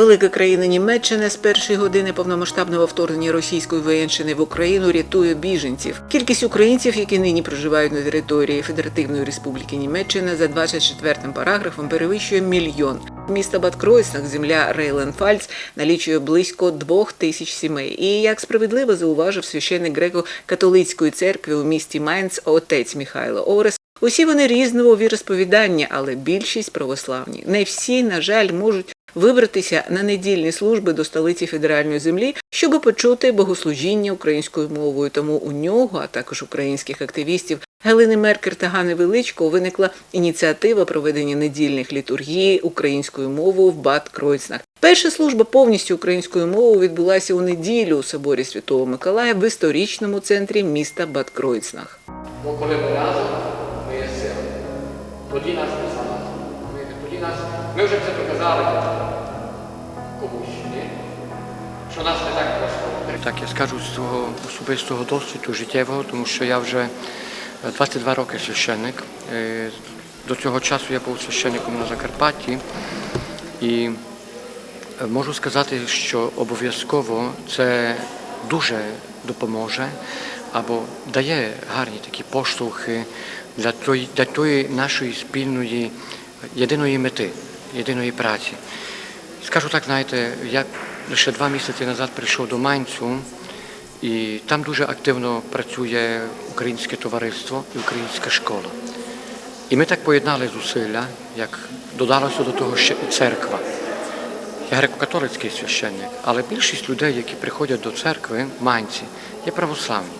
Велика країна Німеччина з першої години повномасштабного вторгнення російської воєнщини в Україну рятує біженців. Кількість українців, які нині проживають на території Федеративної Республіки Німеччина, за 24 параграфом перевищує мільйон. Місто Бад Кройснах, земля Рейленфальц, налічує близько двох тисяч сімей. І як справедливо зауважив священник греко-католицької церкви у місті Майнц отець Михайло Орес, усі вони різного віросповідання, але більшість православні. Не всі, на жаль, можуть вибратися на недільні служби до столиці федеральної землі, щоб почути богослужіння українською мовою. Тому у нього, а також українських активістів Галини Меркер та Гани Величко виникла ініціатива проведення недільних літургії українською мовою в Бад Кройцнах. Перша служба повністю українською мовою відбулася у неділю у соборі Святого Миколая в історичному центрі міста Бад Кройцнах. Ми разом, ми є сила. Тоді нас не залазить. Тоді нас, ми вже це доказали комусь, що нас не так просто. Так, я скажу з свого особистого досвіду життєвого, тому що я вже 22 роки священник. Е, До цього часу я був священником на Закарпатті. І е, можу сказати, що обов'язково це дуже допоможе або дає гарні такі поштовхи для тої, для тої нашої спільної єдиної мети, єдиної праці. Скажу так, знаєте, я лише два місяці назад прийшов до Майнцю, і там дуже активно працює українське товариство і українська школа. І ми так поєднали зусилля, як додалося до того ще і церква. Я греко-католицький священник, але більшість людей, які приходять до церкви, майнці, є православні.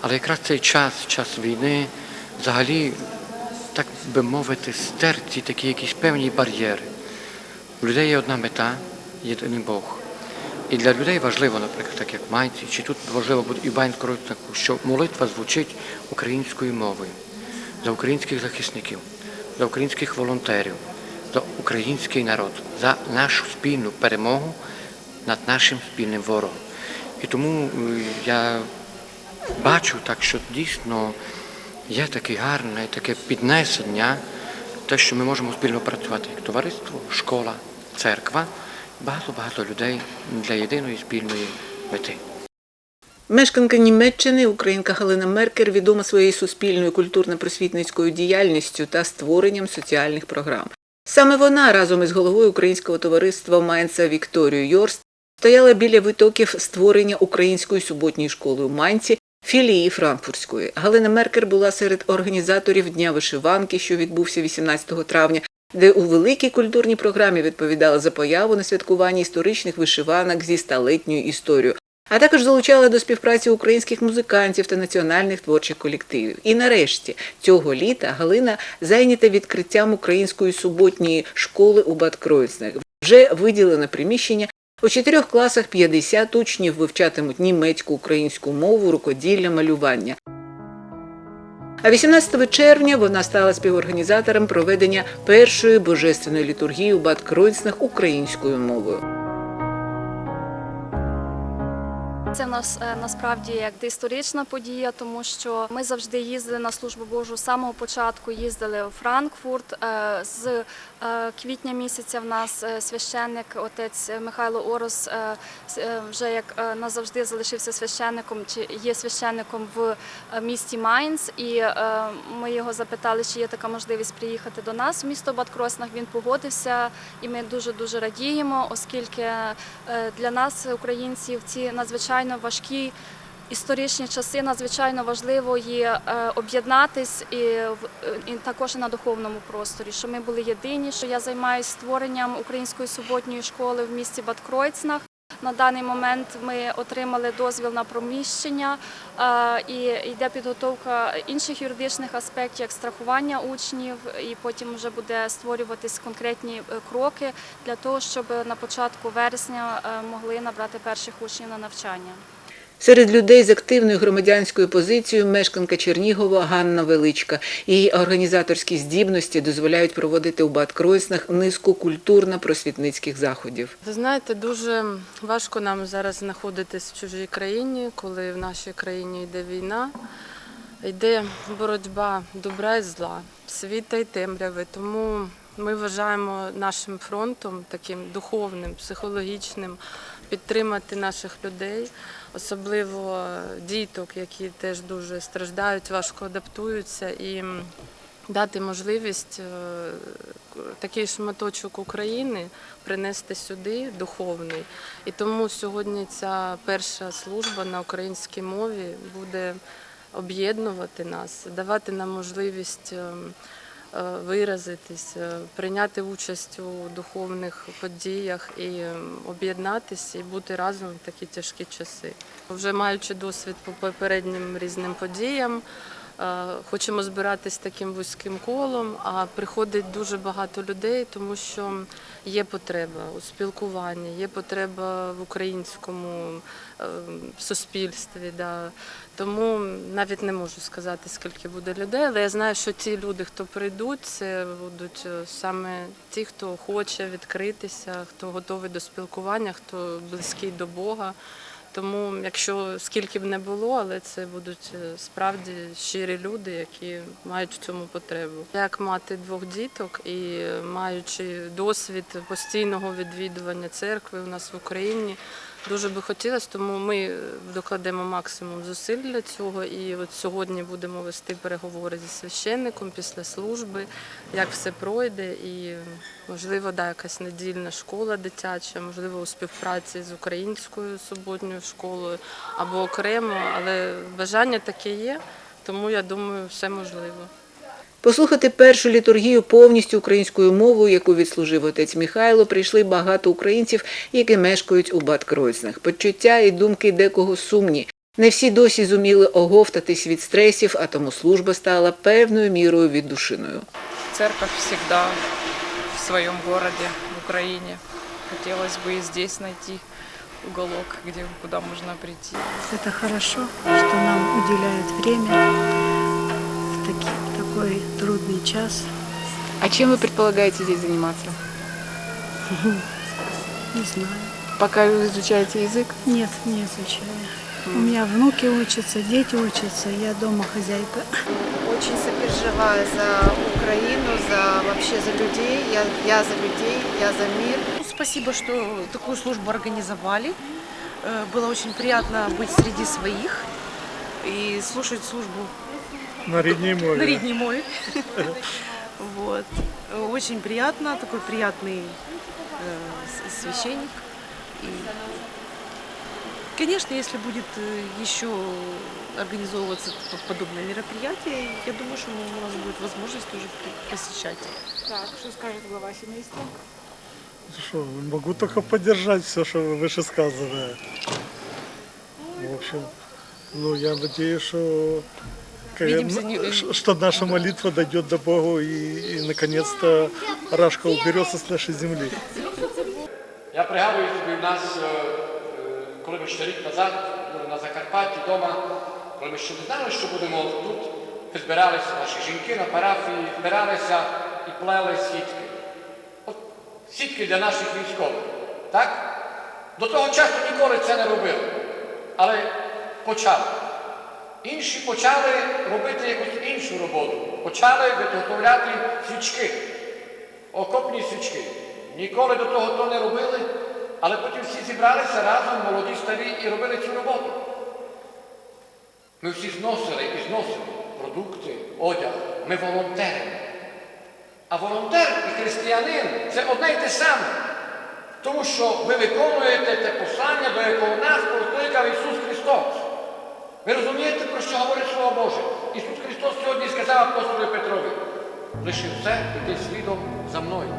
Але якраз цей час, час війни, взагалі, так би мовити, стерті такі якісь певні бар'єри. У людей є одна мета єдиний Бог. І для людей важливо, наприклад, так як майці, чи тут важливо буде і в Байнкоротнаку, що молитва звучить українською мовою за українських захисників, за українських волонтерів, за український народ, за нашу спільну перемогу над нашим спільним ворогом. І тому е, я бачу так, що дійсно є таке гарне, таке піднесення, те, що ми можемо спільно працювати як товариство, школа, церква, багато-багато людей для єдиної спільної мети. Мешканка Німеччини, українка Галина Меркер, відома своєю суспільною культурно-просвітницькою діяльністю та створенням соціальних програм. Саме вона разом із головою українського товариства Майнца Вікторією Йорст стояла біля витоків створення української суботньої школи у Майнці, філії Франкфуртської. Галина Меркер була серед організаторів Дня вишиванки, що відбувся 18 травня, де у великій культурній програмі відповідала за появу на святкуванні історичних вишиванок зі столетньою історією, а також залучала до співпраці українських музикантів та національних творчих колективів. І нарешті цього літа Галина зайнята відкриттям української суботньої школи у Бад Кройцнах. Вже виділено приміщення. У чотирьох класах 50 учнів вивчатимуть німецьку, українську мову, рукоділля, малювання. А 18 червня вона стала співорганізатором проведення першої божественної літургії у Бад українською мовою. Це нас е, насправді як історична подія, тому що ми завжди їздили на службу Божу з самого початку. Їздили у Франкфурт. Е, З квітня місяця в нас е, священник, отець Михайло Орос, е, е, вже як е, назавжди залишився священником, чи є священником в е, місті Майнц. І е, ми його запитали, чи є така можливість приїхати до нас в місто Бад Кроснах. Він погодився, і ми дуже дуже радіємо, оскільки е, для нас, українців, ці надзвичайно важкі. Історичні часи надзвичайно важливо є е, об'єднатись і, е, і також і на духовному просторі, що ми були єдині. Що я займаюся створенням української суботньої школи в місті Бад Кройцнах. На даний момент ми отримали дозвіл на проміщення е, і йде підготовка інших юридичних аспектів, як страхування учнів, і потім вже буде створюватись конкретні кроки для того, щоб на початку вересня могли набрати перших учнів на навчання. Серед людей з активною громадянською позицією мешканка Чернігова Ганна Величка. Її організаторські здібності дозволяють проводити у Бад Кройснах низку культурно-просвітницьких заходів. Ви знаєте, дуже важко нам зараз знаходитись в чужій країні, коли в нашій країні йде війна, йде боротьба добра і зла, світа і темряви. Тому Ми вважаємо нашим фронтом таким духовним, психологічним підтримати наших людей, особливо діток, які теж дуже страждають, важко адаптуються і дати можливість е, такий шматочок України принести сюди духовний. І тому сьогодні ця перша служба на українській мові буде об'єднувати нас, давати нам можливість ем, виразитись, е, прийняти участь у духовних подіях і об'єднатися і бути разом в такі тяжкі часи. Вже маючи досвід по попереднім різним подіям. Е, Хочемо збиратись таким вузьким колом, а приходить дуже багато людей, тому що є потреба у спілкуванні, є потреба в українському е, суспільстві. Да. Тому навіть не можу сказати, скільки буде людей, але я знаю, що ті люди, хто прийдуть, це будуть е, саме ті, хто хоче відкритися, хто готовий до спілкування, хто близький до Бога. Тому, якщо скільки б не було, але це будуть е, справді щирі люди, які мають в цьому потребу. Як мати двох діток і е, маючи досвід постійного відвідування церкви у нас в Україні, дуже би хотілося, тому ми е, докладемо максимум зусиль для цього. І от сьогодні будемо вести переговори зі священником після служби, як все пройде, і можливо, да, якась недільна школа дитяча, можливо, у співпраці з українською суботньою школою або окремо, але бажання таке є, тому я думаю, все можливо. Послухати першу літургію повністю українською мовою, яку відслужив отець Михайло, прийшли багато українців, які мешкають у Бад-Кройцнах. Почуття і думки декого сумні. Не всі досі зуміли оговтатись від стресів, а тому служба стала певною мірою віддушиною. Церковь всегда в своем городе, в Украине. Хотелось бы и здесь найти уголок, где, куда можно прийти. Это хорошо, что нам уделяют время в таки- в такой трудный час. А чем вы предполагаете здесь заниматься? Не знаю. Пока вы изучаете язык? Нет, не изучаю. У меня внуки учатся, дети учатся, я дома хозяйка. Очень сопереживаю за Украину, за вообще за людей. Я, я за людей, я за мир. Ну, Спасибо, что такую службу организовали. Э, Было очень приятно быть среди своих и слушать службу На рідній мові. на рідній мове. Вот. Э, Очень приятно, такой приятный э, с- священник. И, конечно, если будет э, еще организовываться п- подобное мероприятие, я думаю, что у нас будет возможность тоже при- посещать. Що, могу только поддержать все, что вы вышесказанное. В общем, ну я надеюсь, что, не- ш- что наша молитва дойдет до Бога и, и наконец-то Рашка уберется с нашей земли. Я пригадую собі в нас, коли ми ще рік назад були на Закарпатті вдома, коли ми ще не знали, що будемо тут, збиралися, наші жінки на парафії, збиралися і плели сітки. От сітки для наших військових. Так? До того часу ніколи це не робили. Але почали. Інші почали робити якусь іншу роботу. Почали виготовляти свічки окопні свічки. Ніколи до того то не робили, але потім всі зібралися разом, молоді, старі, і робили цю роботу. Ми всі зносили і зносили продукти, одяг. Ми волонтери. А волонтер і християнин це одне й те саме. Тому що ви виконуєте те послання, до якого нас покликав Ісус Христос. Ви розумієте, про що говорить Слово Боже? Ісус Христос сьогодні сказав апостолу Петрові, лиши все, іди слідом за мною.